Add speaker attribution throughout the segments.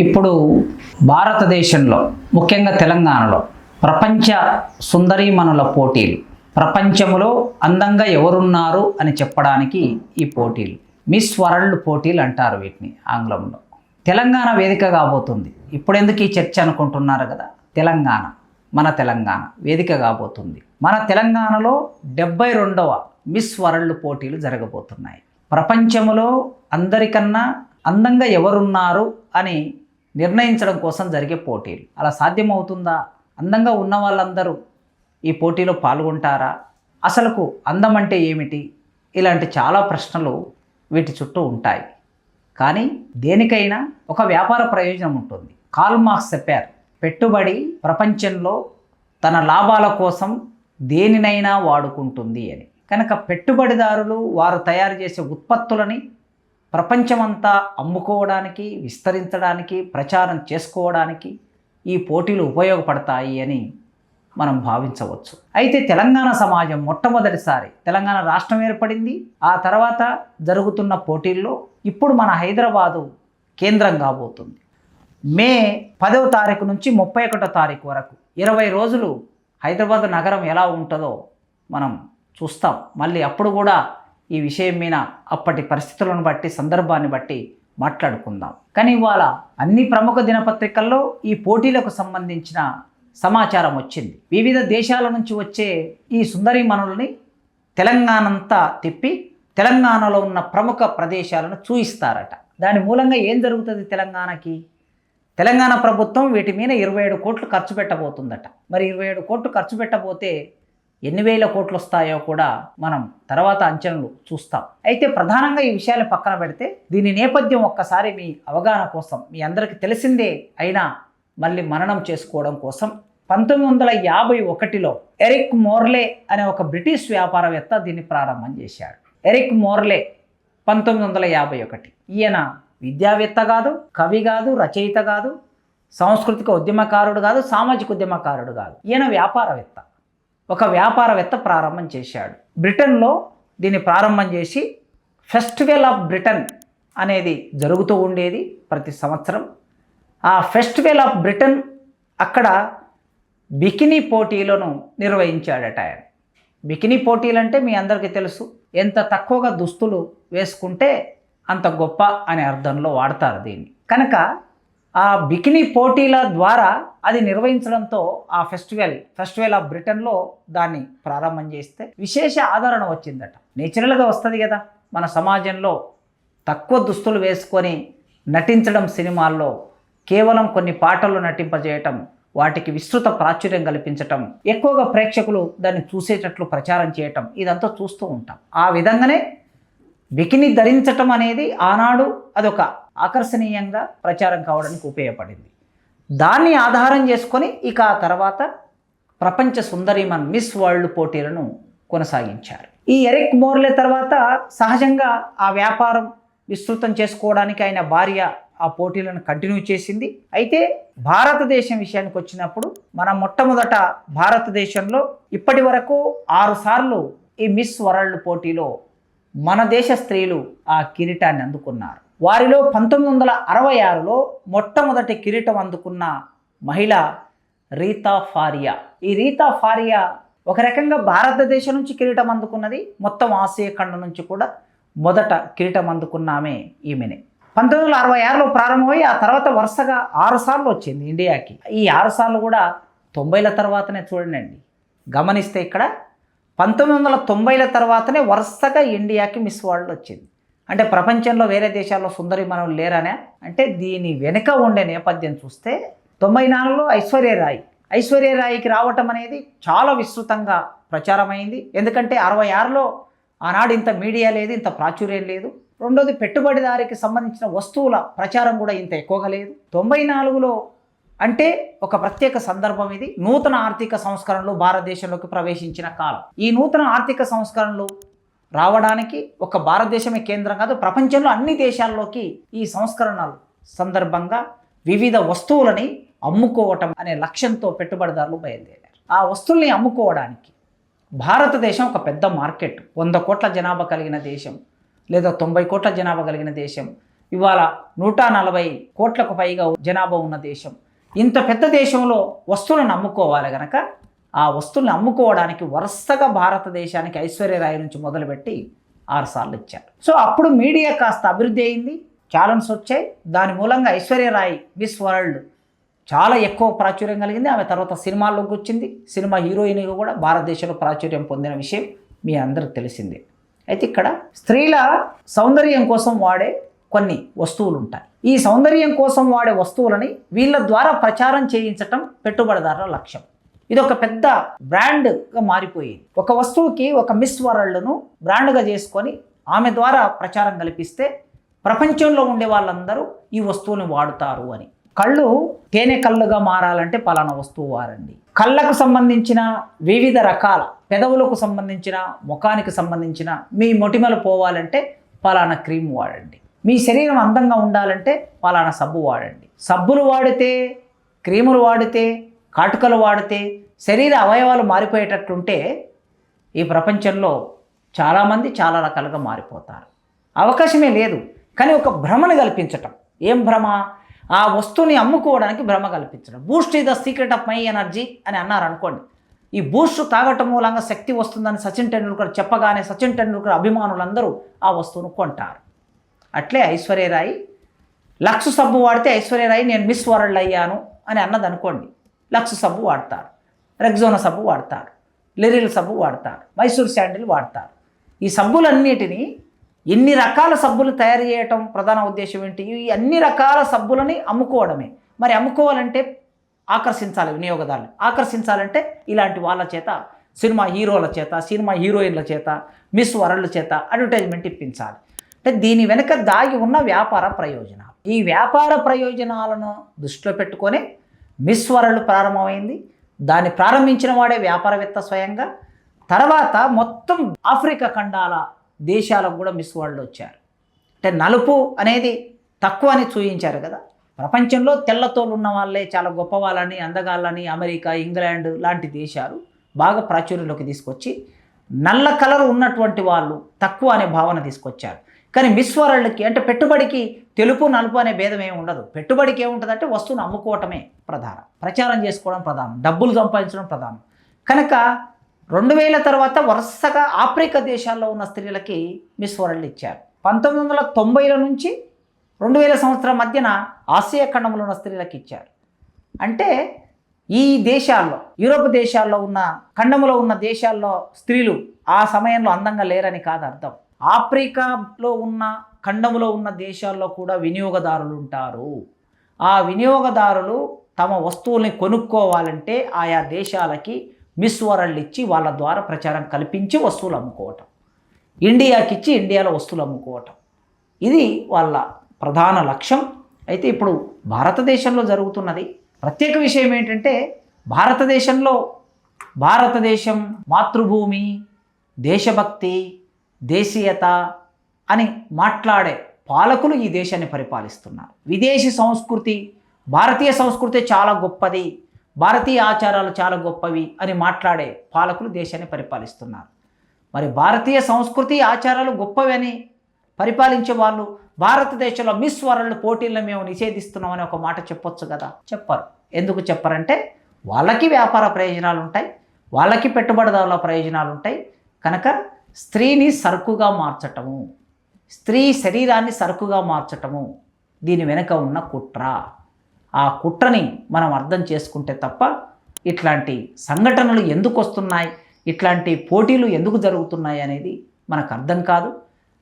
Speaker 1: ఇప్పుడు భారతదేశంలో ముఖ్యంగా తెలంగాణలో ప్రపంచ సుందరీమణుల పోటీలు. ప్రపంచంలో అందంగా ఎవరున్నారు అని చెప్పడానికి ఈ పోటీలు. మిస్ వరల్డ్ పోటీలు అంటారు వీటిని ఆంగ్లంలో. తెలంగాణ వేదిక కాబోతుంది. ఇప్పుడెందుకు ఈ చర్చ అనుకుంటున్నారు కదా? తెలంగాణ మన తెలంగాణ వేదిక కాబోతుంది. మన తెలంగాణలో డెబ్బై రెండవ మిస్ వరల్డ్ పోటీలు జరగబోతున్నాయి. ప్రపంచంలో అందరికన్నా అందంగా ఎవరున్నారు అని నిర్ణయించడం కోసం జరిగే పోటీలు. అలా సాధ్యమవుతుందా? అందంగా ఉన్న వాళ్ళందరూ ఈ పోటీలో పాల్గొంటారా? అసలుకు అందం అంటే ఏమిటి? ఇలాంటి చాలా ప్రశ్నలు వీటి చుట్టూ ఉంటాయి. కానీ దేనికైనా ఒక వ్యాపార ప్రయోజనం ఉంటుంది. కాల్ మార్క్స్ చెప్పారు పెట్టుబడి ప్రపంచంలో తన లాభాల కోసం దేనినైనా వాడుకుంటుంది అని. కనుక పెట్టుబడిదారులు వారు తయారు చేసే ఉత్పత్తులని ప్రపంచమంతా అమ్ముకోవడానికి విస్తరించడానికి ప్రచారం చేసుకోవడానికి ఈ పోటీలు ఉపయోగపడతాయి అని మనం భావించవచ్చు. అయితే తెలంగాణ సమాజం మొట్టమొదటిసారి తెలంగాణ రాష్ట్రం ఏర్పడింది ఆ తర్వాత జరుగుతున్న పోటీల్లో ఇప్పుడు మన హైదరాబాదు కేంద్రం కాబోతుంది. మే పదవ తారీఖు నుంచి ముప్పై ఒకటో తారీఖు వరకు ఇరవై రోజులు హైదరాబాద్ నగరం ఎలా ఉంటుందో మనం చూస్తాం. మళ్ళీ అప్పుడు కూడా ఈ విషయం మీద అప్పటి పరిస్థితులను బట్టి సందర్భాన్ని బట్టి మాట్లాడుకుందాం. కానీ ఇవాళ అన్ని ప్రముఖ దినపత్రికల్లో ఈ పోటీలకు సంబంధించిన సమాచారం వచ్చింది. వివిధ దేశాల నుంచి వచ్చే ఈ సుందరీమణుల్ని తెలంగాణంతా తిప్పి తెలంగాణలో ఉన్న ప్రముఖ ప్రదేశాలను చూయిస్తారట. దాని మూలంగా ఏం జరుగుతుంది తెలంగాణకి? తెలంగాణ ప్రభుత్వం వీటి మీద ఇరవై ఏడు కోట్లు ఖర్చు పెట్టబోతుందట. మరి ఇరవై ఏడు కోట్లు ఖర్చు పెట్టబోతే ఎన్ని వేల కోట్లు వస్తాయో కూడా మనం తర్వాత అంచనాలు చూస్తాం. అయితే ప్రధానంగా ఈ విషయాలు పక్కన పెడితే దీని నేపథ్యం ఒక్కసారి మీ అవగాహన కోసం మీ అందరికీ తెలిసిందే అయినా మళ్ళీ మననం చేసుకోవడం కోసం పంతొమ్మిది వందల యాభై ఒకటిలో ఎరిక్ మోర్లే అనే ఒక బ్రిటిష్ వ్యాపారవేత్త దీన్ని ప్రారంభం చేశాడు. ఎరిక్ మోర్లే పంతొమ్మిది వందల యాభై ఒకటి. ఈయన విద్యావేత్త కాదు కవి కాదు రచయిత కాదు సాంస్కృతిక ఉద్యమకారుడు కాదు సామాజిక ఉద్యమకారుడు కాదు. ఈయన వ్యాపారవేత్త. ఒక వ్యాపారవేత్త ప్రారంభం చేశాడు. బ్రిటన్లో దీన్ని ప్రారంభం చేసి ఫెస్టివల్ ఆఫ్ బ్రిటన్ అనేది జరుగుతూ ఉండేది ప్రతి సంవత్సరం. ఆ ఫెస్టివల్ ఆఫ్ బ్రిటన్ అక్కడ బికినీ పోటీలను నిర్వహించాడట ఆయన. బికినీ పోటీలు అంటే మీ అందరికీ తెలుసు ఎంత తక్కువగా దుస్తులు వేసుకుంటే అంత గొప్ప అనే అర్థంలో వాడతారు దీన్ని. కనుక ఆ బికినీ పోటీల ద్వారా అది నిర్వహించడంతో ఆ ఫెస్టివల్ ఫెస్టివల్ ఆఫ్ బ్రిటన్లో దాన్ని ప్రారంభం చేస్తే విశేష ఆదరణ వచ్చిందట. నేచురల్గా వస్తుంది కదా. మన సమాజంలో తక్కువ దుస్తులు వేసుకొని నటించడం సినిమాల్లో కేవలం కొన్ని పాటలు నటింపజేయటం వాటికి విస్తృత ప్రాచుర్యం కల్పించటం ఎక్కువగా ప్రేక్షకులు దాన్ని చూసేటట్లు ప్రచారం చేయటం ఇదంతా చూస్తూ ఉంటాం. ఆ విధంగానే బికిని ధరించటం అనేది ఆనాడు అదొక ఆకర్షణీయంగా ప్రచారం కావడానికి ఉపయోగపడింది. దాన్ని ఆధారం చేసుకొని ఇక ఆ తర్వాత ప్రపంచ సుందరిమన్ మిస్ వరల్డ్ పోటీలను కొనసాగించారు. ఈ ఎరిక్ మోర్లే తర్వాత సహజంగా ఆ వ్యాపారం విస్తృతం చేసుకోవడానికి ఆయన భార్య ఆ పోటీలను కంటిన్యూ చేసింది. అయితే భారతదేశం విషయానికి వచ్చినప్పుడు మనం మొట్టమొదట భారతదేశంలో ఇప్పటి వరకు ఆరుసార్లు ఈ మిస్ వరల్డ్ పోటీలో మన దేశ స్త్రీలు ఆ కిరీటాన్ని అందుకున్నారు. వారిలో పంతొమ్మిది వందల అరవై ఆరులో మొట్టమొదటి కిరీటం అందుకున్న మహిళ రీతా ఫారియా. ఈ రీతా ఫారియా ఒక రకంగా భారతదేశం నుంచి కిరీటం అందుకున్నది. మొత్తం ఆసియా ఖండం నుంచి కూడా మొదట కిరీటం అందుకున్న ఆమె ఈమెనే. పంతొమ్మిది వందల అరవై ఆరులో ప్రారంభమై ఆ తర్వాత వరుసగా ఆరు సార్లు వచ్చింది ఇండియాకి. ఈ ఆరు సార్లు కూడా తొంభైల తర్వాతనే చూడండి గమనిస్తే ఇక్కడ పంతొమ్మిది వందల తొంభైల తర్వాతనే వరుసగా ఇండియాకి మిస్ వరల్డ్ వచ్చింది. అంటే ప్రపంచంలో వేరే దేశాల్లో సుందరి మనం లేరనే అంటే దీని వెనుక ఉండే నేపథ్యం చూస్తే తొంభై నాలుగులో ఐశ్వర్యరాయ్ ఐశ్వర్యరాయికి రావటం అనేది చాలా విస్తృతంగా ప్రచారమైంది. ఎందుకంటే అరవై ఆరులో ఆనాడు ఇంత మీడియా లేదు ఇంత ప్రాచుర్యం లేదు. రెండోది పెట్టుబడిదారికి సంబంధించిన వస్తువుల ప్రచారం కూడా ఇంత ఎక్కువగా లేదు. తొంభై నాలుగులో అంటే ఒక ప్రత్యేక సందర్భం ఇది. నూతన ఆర్థిక సంస్కరణలు భారతదేశంలోకి ప్రవేశించిన కాలం. ఈ నూతన ఆర్థిక సంస్కరణలు రావడానికి ఒక భారతదేశమే కేంద్రం కాదు ప్రపంచంలో అన్ని దేశాల్లోకి ఈ సంస్కరణలు సందర్భంగా వివిధ వస్తువులని అమ్ముకోవటం అనే లక్ష్యంతో పెట్టుబడిదారులు బయలుదేరారు. ఆ వస్తువుల్ని అమ్ముకోవడానికి భారతదేశం ఒక పెద్ద మార్కెట్. వంద కోట్ల జనాభా కలిగిన దేశం లేదా తొంభై కోట్ల జనాభా కలిగిన దేశం. ఇవాళ నూట నలభై కోట్లకు పైగా జనాభా ఉన్న దేశం. ఇంత పెద్ద దేశంలో వస్తువులను అమ్ముకోవాలి కనుక ఆ వస్తువులను అమ్ముకోవడానికి వరుసగా భారతదేశానికి ఐశ్వర్యరాయ నుంచి మొదలుపెట్టి ఆరుసార్లు ఇచ్చారు. సో అప్పుడు మీడియా కాస్త అభివృద్ధి అయింది ఛాలెంజ్ వచ్చాయి. దాని మూలంగా ఐశ్వర్యరాయ్ మిస్ వరల్డ్ చాలా ఎక్కువ ప్రాచుర్యం కలిగింది. ఆమె తర్వాత సినిమాల్లోకి వచ్చింది. సినిమా హీరోయిన్గా కూడా భారతదేశంలో ప్రాచుర్యం పొందిన విషయం మీ అందరికి తెలిసిందే. అయితే ఇక్కడ స్త్రీల సౌందర్యం కోసం వాడే కొన్ని వస్తువులు ఉంటాయి ఈ సౌందర్యం కోసం వాడే వస్తువులని వీళ్ళ ద్వారా ప్రచారం చేయించటం పెట్టుబడిదారుల లక్ష్యం. ఇది ఒక పెద్ద బ్రాండ్గా మారిపోయింది. ఒక వస్తువుకి ఒక మిస్ వరల్డ్ను బ్రాండ్గా చేసుకొని ఆమె ద్వారా ప్రచారం కల్పిస్తే ప్రపంచంలో ఉండే వాళ్ళందరూ ఈ వస్తువుని వాడుతారు అని. కళ్ళు తేనె కళ్ళుగా మారాలంటే పలానా వస్తువు వాడండి. కళ్ళకు సంబంధించిన వివిధ రకాల పెదవులకు సంబంధించిన ముఖానికి సంబంధించిన మీ మొటిమలు పోవాలంటే పలానా క్రీమ్ వాడండి. మీ శరీరం అందంగా ఉండాలంటే పలానా సబ్బు వాడండి. సబ్బులు వాడితే క్రీములు వాడితే కాటుకలు వాడితే శరీర అవయవాలు మారిపోయేటట్టుంటే ఈ ప్రపంచంలో చాలామంది చాలా రకాలుగా మారిపోతారు. అవకాశమే లేదు. కానీ ఒక భ్రమను కల్పించటం. ఏం భ్రమ? ఆ వస్తువుని అమ్ముకోవడానికి భ్రమ కల్పించడం Boost is the secret of my energy అని అన్నారు అనుకోండి ఈ బూస్ట్ తాగటం మూలంగా శక్తి వస్తుందని సచిన్ టెండూల్కర్ చెప్పగానే సచిన్ టెండూల్కర్ అభిమానులందరూ ఆ వస్తువును కొంటారు. అట్లే ఐశ్వర్యరాయ్ లక్స్ సబ్బు వాడితే ఐశ్వర్యరాయ్ నేను మిస్ వరల్డ్ అయ్యాను అని అన్నది అనుకోండి లక్స్ సబ్బు వాడతారు. రెగ్జోనా సబ్బు వాడతారు. లెరిల్ సబ్బు వాడతారు. మైసూర్ శాండిల్ వాడతారు. ఈ సబ్బులన్నిటినీ ఎన్ని రకాల సబ్బులు తయారు చేయటం ప్రధాన ఉద్దేశం ఏంటి? ఈ అన్ని రకాల సబ్బులని అమ్ముకోవడమే. మరి అమ్ముకోవాలంటే ఆకర్షించాలి వినియోగదారులు. ఆకర్షించాలంటే ఇలాంటి వాళ్ళ చేత సినిమా హీరోల చేత సినిమా హీరోయిన్ల చేత మిస్ వరల్డ్ చేత అడ్వర్టైజ్మెంట్ ఇప్పించాలి. అంటే దీని వెనుక దాగి ఉన్న వ్యాపార ప్రయోజనాలు. ఈ వ్యాపార ప్రయోజనాలను దృష్టిలో పెట్టుకొని మిస్ వరల్డ్ ప్రారంభమైంది. దాన్ని ప్రారంభించిన వాడే వ్యాపారవేత్త స్వయంగా. తర్వాత మొత్తం ఆఫ్రికా ఖండాల దేశాలకు కూడా మిస్ వరల్డ్ వచ్చారు. అంటే నలుపు అనేది తక్కువ అని చూయించారు కదా. ప్రపంచంలో తెల్లతోలు ఉన్న వాళ్ళే చాలా గొప్ప వాళ్ళని అందగాళ్ళని అమెరికా ఇంగ్లాండ్ లాంటి దేశాలు బాగా ప్రాచుర్యంలోకి తీసుకొచ్చి నల్ల కలర్ ఉన్నటువంటి వాళ్ళు తక్కువ అనే భావన తీసుకొచ్చారు. కానీ మిస్ వరల్డ్కి అంటే పెట్టుబడికి తెలుపు నలుపు అనే భేదం ఏమి ఉండదు. పెట్టుబడికి ఏముంటుందంటే వస్తువును అమ్ముకోవటమే ప్రధానం. ప్రచారం చేసుకోవడం ప్రధానం. డబ్బులు సంపాదించడం ప్రధానం. కనుక రెండు వేల తర్వాత వరుసగా ఆఫ్రికా దేశాల్లో ఉన్న స్త్రీలకి మిస్ వరల్డ్ ఇచ్చారు. పంతొమ్మిది వందల తొంభైల నుంచి రెండు వేల సంవత్సరం మధ్యన ఆసియా ఖండంలో ఉన్న స్త్రీలకు ఇచ్చారు. అంటే ఈ దేశాల్లో యూరోప్ దేశాల్లో ఉన్న ఖండంలో ఉన్న దేశాల్లో స్త్రీలు ఆ సమయంలో అందంగా లేరని కాదు అర్థం. ఆఫ్రికాలో ఉన్న ఖండంలో ఉన్న దేశాల్లో కూడా వినియోగదారులు ఉంటారు. ఆ వినియోగదారులు తమ వస్తువుల్ని కొనుక్కోవాలంటే ఆయా దేశాలకి మిస్ వరల్డ్ ఇచ్చి వాళ్ళ ద్వారా ప్రచారం కల్పించి వస్తువులు అమ్ముకోవటం. ఇండియాకి ఇచ్చి ఇండియాలో వస్తువులు అమ్ముకోవటం. ఇది వాళ్ళ ప్రధాన లక్ష్యం. అయితే ఇప్పుడు భారతదేశంలో జరుగుతున్నది ప్రత్యేక విషయం ఏంటంటే భారతదేశంలో భారతదేశం మాతృభూమి దేశభక్తి దేశీయత అని మాట్లాడే పాలకులు ఈ దేశాన్ని పరిపాలిస్తున్నారు. విదేశీ సంస్కృతి భారతీయ సంస్కృతి చాలా గొప్పది భారతీయ ఆచారాలు చాలా గొప్పవి అని మాట్లాడే పాలకులు దేశాన్ని పరిపాలిస్తున్నారు. మరి భారతీయ సంస్కృతి ఆచారాలు గొప్పవి అని పరిపాలించే వాళ్ళు భారతదేశంలో మిస్ వరల్డ్ పోటీలను మేము నిషేధిస్తున్నామని ఒక మాట చెప్పొచ్చు కదా? చెప్పరు. ఎందుకు చెప్పరంటే వాళ్ళకి వ్యాపార ప్రయోజనాలు ఉంటాయి వాళ్ళకి పెట్టుబడిదారుల ప్రయోజనాలు ఉంటాయి. కనుక స్త్రీని సరుకుగా మార్చటము స్త్రీ శరీరాన్ని సరుకుగా మార్చటము దీని వెనుక ఉన్న కుట్ర. ఆ కుట్రని మనం అర్థం చేసుకుంటే తప్ప ఇట్లాంటి సంఘటనలు ఎందుకు వస్తున్నాయి ఇట్లాంటి పోటీలు ఎందుకు జరుగుతున్నాయి అనేది మనకు అర్థం కాదు.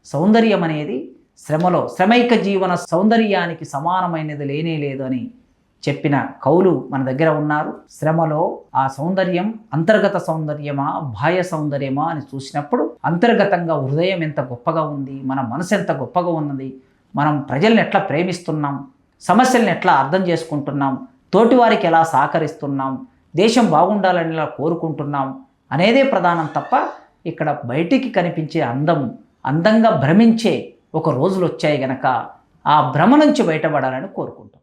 Speaker 1: సౌందర్యం అనేది శ్రమలో శ్రమైక జీవన సౌందర్యానికి సమానమైనది లేనే లేదు అని చెప్పిన కవులు మన దగ్గర ఉన్నారు. శ్రమలో ఆ సౌందర్యం అంతర్గత సౌందర్యమా బాహ్య సౌందర్యమా అని చూసినప్పుడు అంతర్గతంగా హృదయం ఎంత గొప్పగా ఉంది మన మనసు ఎంత గొప్పగా ఉన్నది మనం ప్రజల్ని ఎట్లా ప్రేమిస్తున్నాం సమస్యల్ని ఎట్లా అర్థం చేసుకుంటున్నాం తోటివారికి ఎలా సహకరిస్తున్నాం దేశం బాగుండాలని ఎలా కోరుకుంటున్నాం అనేదే ప్రధానం తప్ప ఇక్కడ బయటికి కనిపించే అందం అందంగా భ్రమించే ఒక రోజులు వచ్చాయి గనక ఆ భ్రమ నుంచి బయటపడాలని కోరుకుంటున్నాం.